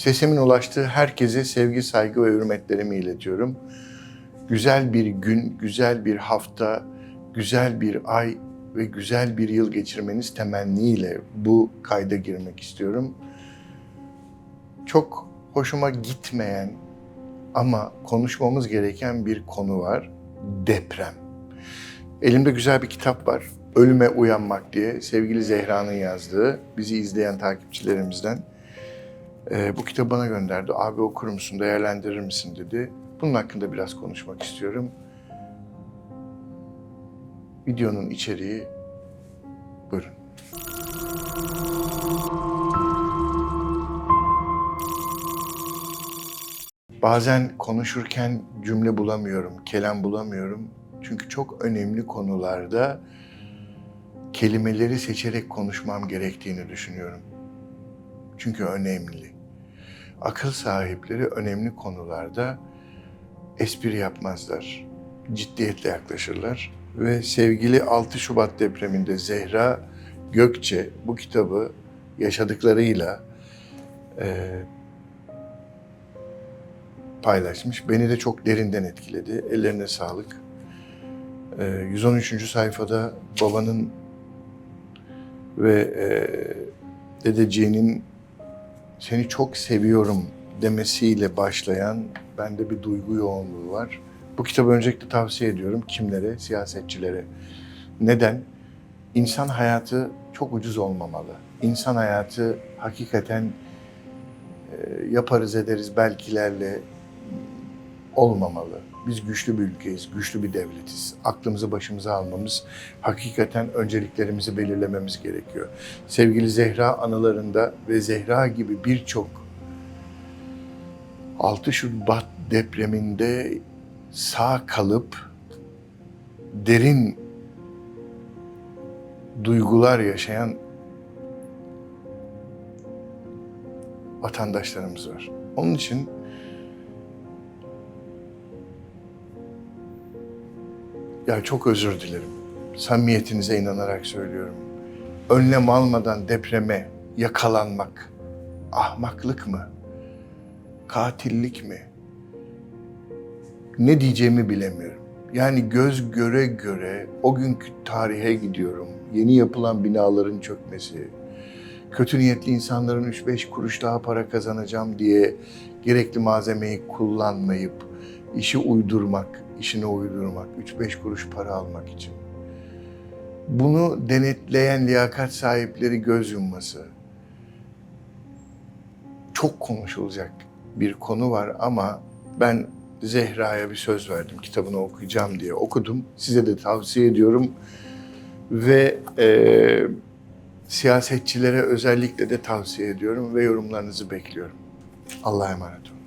Sesimin ulaştığı herkese sevgi, saygı ve hürmetlerimi iletiyorum. Güzel bir gün, güzel bir hafta, güzel bir ay ve güzel bir yıl geçirmeniz temenniyle bu kayda girmek istiyorum. Çok hoşuma gitmeyen ama konuşmamız gereken bir konu var. Deprem. Elimde güzel bir kitap var. Ölüme Uyanmak diye sevgili Zehra'nın yazdığı, bizi izleyen takipçilerimizden. Ee, bu kitabı bana gönderdi. Abi okur musun, değerlendirir misin dedi. Bunun hakkında biraz konuşmak istiyorum. Videonun içeriği buyurun. Bazen konuşurken cümle bulamıyorum, kelam bulamıyorum. Çünkü çok önemli konularda kelimeleri seçerek konuşmam gerektiğini düşünüyorum. Çünkü önemli. Akıl sahipleri önemli konularda espri yapmazlar. Ciddiyetle yaklaşırlar. Ve sevgili 6 Şubat depreminde Zehra Gökçe bu kitabı yaşadıklarıyla eee paylaşmış. Beni de çok derinden etkiledi. Ellerine sağlık. Ee, 113. sayfada babanın ve e, dedeciğinin seni çok seviyorum demesiyle başlayan bende bir duygu yoğunluğu var. Bu kitabı öncelikle tavsiye ediyorum kimlere? Siyasetçilere. Neden? İnsan hayatı çok ucuz olmamalı. İnsan hayatı hakikaten e, yaparız ederiz belkilerle olmamalı. Biz güçlü bir ülkeyiz, güçlü bir devletiz. Aklımızı başımıza almamız, hakikaten önceliklerimizi belirlememiz gerekiyor. Sevgili Zehra anılarında ve Zehra gibi birçok 6 Şubat depreminde sağ kalıp derin duygular yaşayan vatandaşlarımız var. Onun için Ya çok özür dilerim. Samimiyetinize inanarak söylüyorum. Önlem almadan depreme yakalanmak ahmaklık mı? Katillik mi? Ne diyeceğimi bilemiyorum. Yani göz göre göre o günkü tarihe gidiyorum. Yeni yapılan binaların çökmesi, kötü niyetli insanların 3-5 kuruş daha para kazanacağım diye gerekli malzemeyi kullanmayıp işi uydurmak, işine uydurmak, 3-5 kuruş para almak için. Bunu denetleyen liyakat sahipleri göz yumması. Çok konuşulacak bir konu var ama ben Zehra'ya bir söz verdim kitabını okuyacağım diye okudum. Size de tavsiye ediyorum ve e, siyasetçilere özellikle de tavsiye ediyorum ve yorumlarınızı bekliyorum. Allah'a emanet olun.